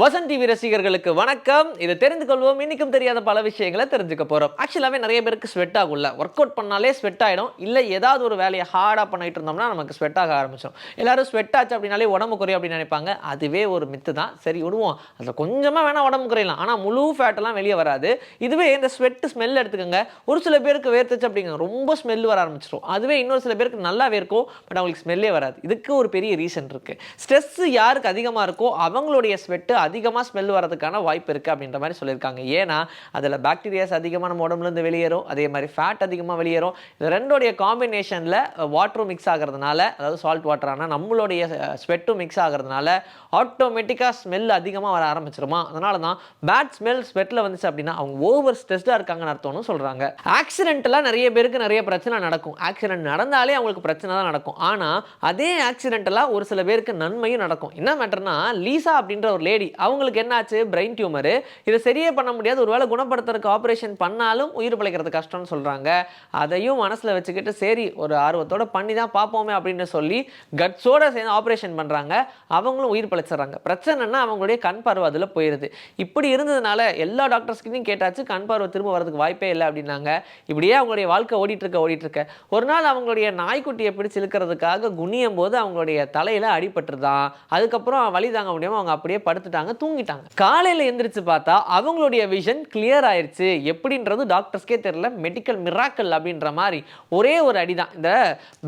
Vasanth TV ரசிகர்களுக்கு வணக்கம். இதை தெரிந்து கொள்வோம். இன்னைக்கும் தெரியாத பல விஷயங்களை தெரிஞ்சுக்க போறோம். ஆக்சுவலாகவே நிறைய பேருக்கு ஸ்வெட் ஆகும்ல. ஒர்க் அவுட் பண்ணாலே ஸ்வெட் ஆகிடும் இல்லை ஏதாவது ஒரு வேலையை ஹார்டாக பண்ணிட்டு இருந்தோம்னா நமக்கு ஸ்வெட் ஆக ஆரம்பிச்சிடும் எல்லாரும் ஸ்வெட் ஆச்சு அப்படின்னாலே உடம்பு குறையும் அப்படின்னு நினைப்பாங்க. அதுவே ஒரு மித்து தான். சரி விடுவோம். அதில் கொஞ்சமாக வேணால் உடம்பு குறையலாம். ஆனால் முழு ஃபேட்டெல்லாம் வெளியே வராது. இதுவே இந்த ஸ்வெட் ஸ்மெல் எடுத்துக்கோங்க. ஒரு சில பேருக்கு வேர்த்துச்சு அப்படிங்க ரொம்ப ஸ்மெல் வர ஆரம்பிச்சிடும் அதுவே இன்னொரு சில பேருக்கு நல்லா வேர்க்கும் பட் அவங்களுக்கு ஸ்மெல்லே வராது. இதுக்கு ஒரு பெரிய ரீசன் இருக்குது ஸ்ட்ரெஸ் யாருக்கு அதிகமாக இருக்கோ அவங்களுடைய ஸ்வெட்டு அதிகமாக ஸ்மெல் வரதுக்கான வாய்ப்பு இருக்குது அப்படின்ற மாதிரி சொல்லியிருக்காங்க. ஏன்னா அதில் பாக்டீரியாஸ் அதிகமாக நம்ம உடம்புலேருந்து வெளியேறும் அதே மாதிரி ஃபேட் அதிகமாக வெளியேறும். இது ரெண்டோடைய காம்பினேஷனில் வாட்டரும் மிக்ஸ் ஆகிறதுனால அதாவது சால்ட் வாட்டர் ஆனால் நம்மளுடைய ஸ்வெட்டும் மிக்ஸ் ஆகிறதுனால ஆட்டோமேட்டிக்காக ஸ்மெல் அதிகமாக வர ஆரம்பிச்சிருமா? அதனால தான் பேட் ஸ்மெல் ஸ்வெட்டில் வந்துச்சு அப்படின்னா அவங்க ஓவர் ஸ்ட்ரெஸ்டாக இருக்காங்கன்னு அர்த்தம்னு சொல்கிறாங்க ஆக்சிடென்ட்லாம் நிறைய பேருக்கு நிறைய பிரச்சனை நடக்கும். ஆக்சிடென்ட் நடந்தாலே அவங்களுக்கு பிரச்சனை தான் நடக்கும். ஆனால் அதே ஆக்சிடென்ட்டெல்லாம் ஒரு சில பேருக்கு நன்மையும் நடக்கும். என்ன மேட்டர்னா லீசா அப்படின்ற ஒரு லேடி அவங்களுக்கு என்னாச்சு? பிரெயின் டியூமரு இதை சரியே பண்ண முடியாது. ஒருவேளை குணப்படுத்துறதுக்கு ஆப்ரேஷன் பண்ணாலும் உயிர் பிழைக்கிறது கஷ்டம்னு சொல்கிறாங்க அதையும் மனசில் வச்சுக்கிட்டு சரி ஒரு ஆர்வத்தோட பண்ணி தான் பார்ப்போமே அப்படின்னு சொல்லி கட்ஸோட சேர்ந்து ஆப்ரேஷன் பண்ணுறாங்க அவங்களும் உயிர் பிழைச்சிடுறாங்க. பிரச்சனைனா அவங்களுடைய கண் பார்வை அதில் போயிடுது இப்படி இருந்ததுனால எல்லா டாக்டர்ஸ்கிட்டையும் கேட்டாச்சு கண் பார்வை திரும்ப வரதுக்கு வாய்ப்பே இல்லை அப்படின்னாங்க. இப்படியே அவங்களுடைய வாழ்க்கை ஓடிட்டுருக்க ஓடிட்டுருக்க. ஒரு நாள் அவங்களுடைய நாய்க்குட்டியை பிடிச்சி இழுக்கிறதுக்காக குனியும் போது அவங்களுடைய தலையில் அடிபட்டுருதான். அதுக்கப்புறம் வழி தாங்க முடியாமல் அவங்க அப்படியே படுத்துட்டாங்க. தூங்கிட்டாங்க. காலையில எந்திரிச்சு பார்த்தா அவங்களுடைய விஷன் கிளியர் ஆயிடுச்சு எப்படின்றது டாக்டர்ஸ்க்கே தெரியல. மெடிக்கல் மிராக்கல் அப்படின்ற மாதிரி ஒரே ஒரு அடி தான் இந்த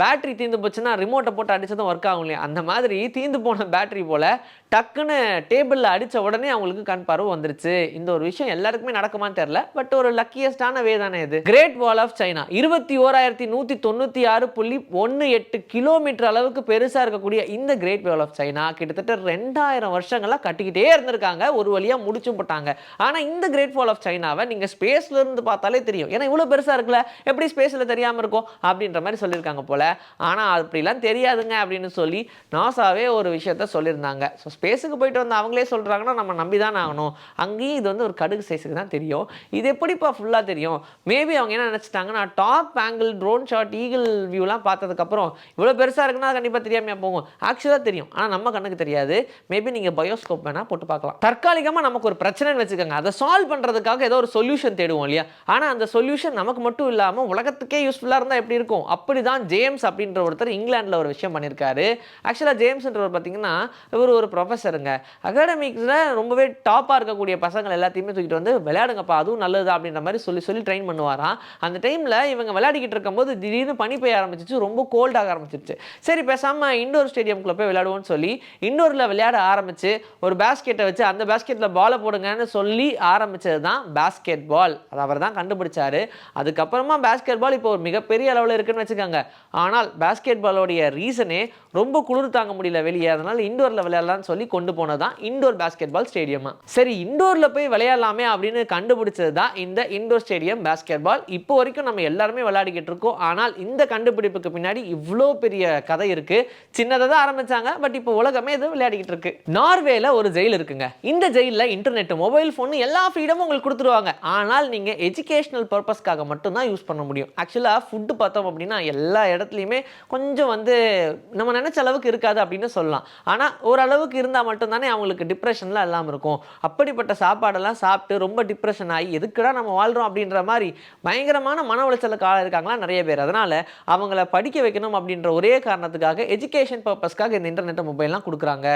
பேட்டரி தீர்ந்து போச்சுன்னா ரிமோட்டை போட்டு அடிச்சதும் ஒர்க் ஆகும் இல்லையா? அந்த மாதிரி தீர்ந்து போன பேட்டரி போல டக்குன்னு டேபிளில் அடித்த உடனே அவங்களுக்கு கண் பார்வை வந்துருச்சு. இந்த ஒரு விஷயம் எல்லாருக்குமே நடக்குமான்னு தெரியல. பட் ஒரு லக்கியஸ்டான வே தானே இது. கிரேட் வால் ஆஃப் சைனா இருபத்தி ஓராயிரத்தி நூற்றி தொண்ணூற்றி ஆறு புள்ளி ஒன்று எட்டு கிலோமீட்டர் அளவுக்கு பெருசாக இருக்கக்கூடிய இந்த கிரேட் வால் ஆஃப் சைனா கிட்டத்தட்ட ரெண்டாயிரம் வருஷங்களாக கட்டிக்கிட்டே இருந்திருக்காங்க ஒரு வழியாக முடிச்சும் போட்டாங்க. ஆனால் இந்த கிரேட் ஃபால் ஆஃப் சைனாவை நீங்கள் ஸ்பேஸ்ல இருந்து பார்த்தாலே தெரியும். ஏன்னா இவ்வளோ பெருசாக இருக்குல்ல? எப்படி ஸ்பேஸில் தெரியாமல் இருக்கும்? அப்படின்ற மாதிரி சொல்லியிருக்காங்க போல. ஆனால் அப்படிலாம் தெரியாதுங்க அப்படின்னு சொல்லி நாசாவே ஒரு விஷயத்த சொல்லியிருந்தாங்க. ஸோ ஸ்பேஸுக்கு போயிட்டு வந்து அவங்களே சொல்கிறாங்கன்னா நம்ம நம்பி தான் ஆகணும். அங்கேயும் இது வந்து ஒரு கடுகு சைஸுக்கு தான் தெரியும். இது எப்படிப்பா ஃபுல்லாக தெரியும்? மேபி அவங்க என்ன நினச்சிட்டாங்கன்னா top angle drone shot eagle வியூலாம் பார்த்ததுக்கப்புறம் இவ்வளோ பெருசாக இருக்குன்னா கண்டிப்பாக தெரியாமையாக போகும். ஆக்சுவலாக தெரியும். ஆனால் நம்ம கண்ணுக்கு தெரியாது. மேபி நீங்கள் பயோஸ்கோப் வேணால் போட்டு பார்க்கலாம். தற்காலிகமாக நமக்கு ஒரு பிரச்சனைன்னு வச்சுக்கோங்க. அதை சால்வ் பண்ணுறதுக்காக ஏதோ ஒரு சொல்யூஷன் தேடுவோம் இல்லையா? ஆனால் அந்த சொல்யூஷன் நமக்கு மட்டும் இல்லாமல் உலகத்துக்கே யூஸ்ஃபுல்லாக இருந்தால் எப்படி இருக்கும்? அப்படி தான் ஜேம்ஸ் அப்படின்ற ஒருத்தர் இங்கிலாந்தில் ஒரு விஷயம் பண்ணியிருக்காரு. ஆக்சுவலாக ஜேம்ஸ்ன்றவர் பார்த்தீங்கன்னா இவர் ஒரு ப்ரொஃபஸருங்க அகாடமிக்ஸில் ரொம்பவே டாப்பாக இருக்கக்கூடிய பசங்கள் எல்லாத்தையுமே தூக்கிட்டு வந்து விளையாடுங்கப்பா அதுவும் நல்லது அப்படின்ற மாதிரி சொல்லி சொல்லி ட்ரெயின் பண்ணுவாராம். அந்த டைமில் இவங்க விளையாடிக்கிட்டு இருக்கும்போது திடீர்னு பனி பெய்ய ஆரம்பிச்சிச்சு. ரொம்ப கோல்டாக ஆரம்பிச்சிருச்சு. சரி பேசாமல் இண்டோர் ஸ்டேடியம்குள்ளே போய் விளையாடுவோம்னு சொல்லி இண்டோரில் விளையாட ஆரம்பிச்சு ஒரு பேஸ்கெட்டை வச்சு அந்த பேஸ்கெட்டில் பாலை போடுங்கன்னு சொல்லி ஆரம்பிச்சது தான் பேஸ்கெட் பால் அது அவர் தான் கண்டுபிடிச்சாரு. அதுக்கப்புறமா பேஸ்கெட் பால் இப்போ ஒரு மிகப்பெரிய அளவில் இருக்குன்னு வச்சுக்கோங்க. ஆனால் பேஸ்கெட் பாலோடைய ரீசனே ரொம்ப குளிர் தாங்க முடியல வெளியே. அதனால் இண்டோரில் விளையாடலாம்னு சொல்லி கொண்டு போனது தான் இண்டோர் பேஸ்கெட் பால் ஸ்டேடியமாக சரி இண்டோரில் போய் விளையாடலாமே அப்படின்னு கண்டுபிடிச்சது தான் இந்த இண்டோர் ஸ்டேடியம் பேஸ்கெட் பால் இப்போ வரைக்கும் நம்ம எல்லாருமே விளையாடிக்கிட்டு இருக்கோம். ஆனால் இந்த கண்டுபிடிப்புக்கு பின்னாடி இவ்வளோ பெரிய கதை இருக்குது சின்னதாக தான் ஆரம்பித்தாங்க பட் இப்போ உலகமே இது விளையாடிக்கிட்டு இருக்கு. நார்வேல ஒரு ஜெயில் இருக்குங்க. இந்த ஜெயிலில் இன்டர்நெட் மொபைல் ஃபோன் எல்லா ஃப்ரீடமும் உங்களுக்கு கொடுத்துருவாங்க. ஆனால் நீங்கள் எஜுகேஷனல் பர்பஸ்க்காக மட்டும்தான் யூஸ் பண்ண முடியும். ஆக்சுவலாக ஃபுட்டு பார்த்தோம் அப்படின்னா எல்லா இடத்துலையுமே கொஞ்சம் வந்து நம்ம நினச்ச அளவுக்கு இருக்காது அப்படின்னு சொல்லலாம். ஆனால் ஓரளவுக்கு இருந்தால் மட்டும்தானே அவங்களுக்கு டிப்ரெஷன்லாம் இல்லாமல் இருக்கும். அப்படிப்பட்ட சாப்பாடெல்லாம் சாப்பிட்டு ரொம்ப டிப்ரெஷன் ஆகி எதுக்குடா நம்ம வாழ்கிறோம் அப்படின்ற மாதிரி பயங்கரமான மன உளைச்சலுக்கு ஆளாக இருக்காங்களா நிறைய பேர். அதனால் அவங்கள படிக்க வைக்கணும் அப்படின்ற ஒரே காரணத்துக்காக எஜுகேஷன் பர்பஸ்க்காக இந்த இன்டர்நெட் மொபைல்லாம் கொடுக்குறாங்க.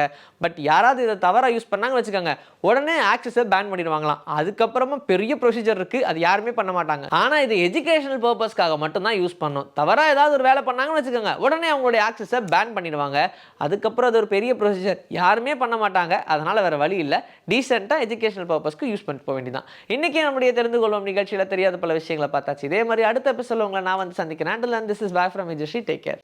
பட் யாராவது இதை தவறாக யூஸ் பண்ணாங்க வச்சுக்கோங்க. உடனே ஆக்சஸை பேன் பண்ணிடுவாங்களாம். அதுக்கப்புறமா பெரிய ப்ரொசீஜர் இருக்குது அது யாருமே பண்ண மாட்டாங்க. ஆனால் இது எஜுகேஷனல் பர்பஸ்க்காக மட்டும்தான் யூஸ் பண்ணும் தவறாக ஏதாவது ஒரு வேலை பண்ணாங்கன்னு வச்சுக்கோங்க. உடனே அவங்களுடைய ஆக்சஸை பேன் பண்ணிடுவாங்க. அதுக்கப்புறம் அது ஒரு பெரிய ப்ரொசீஜர் யாருமே பண்ண மாட்டாங்க. அதனால் வேறு வழி இல்லை. டீசெண்டாக எஜுகேஷனல் பர்பஸ்க்கு யூஸ் பண்ணிட்டு போக வேண்டியதான் இன்றைக்கி நம்முடைய தெரிந்து கொள்வோம் நிகழ்ச்சியில் தெரியாத பல விஷயங்களை பார்த்தாச்சு. இதே மாதிரி அடுத்த எபிசோட உங்களை நான் வந்து சந்திக்கிறேன். And this is back from Vijayasri take care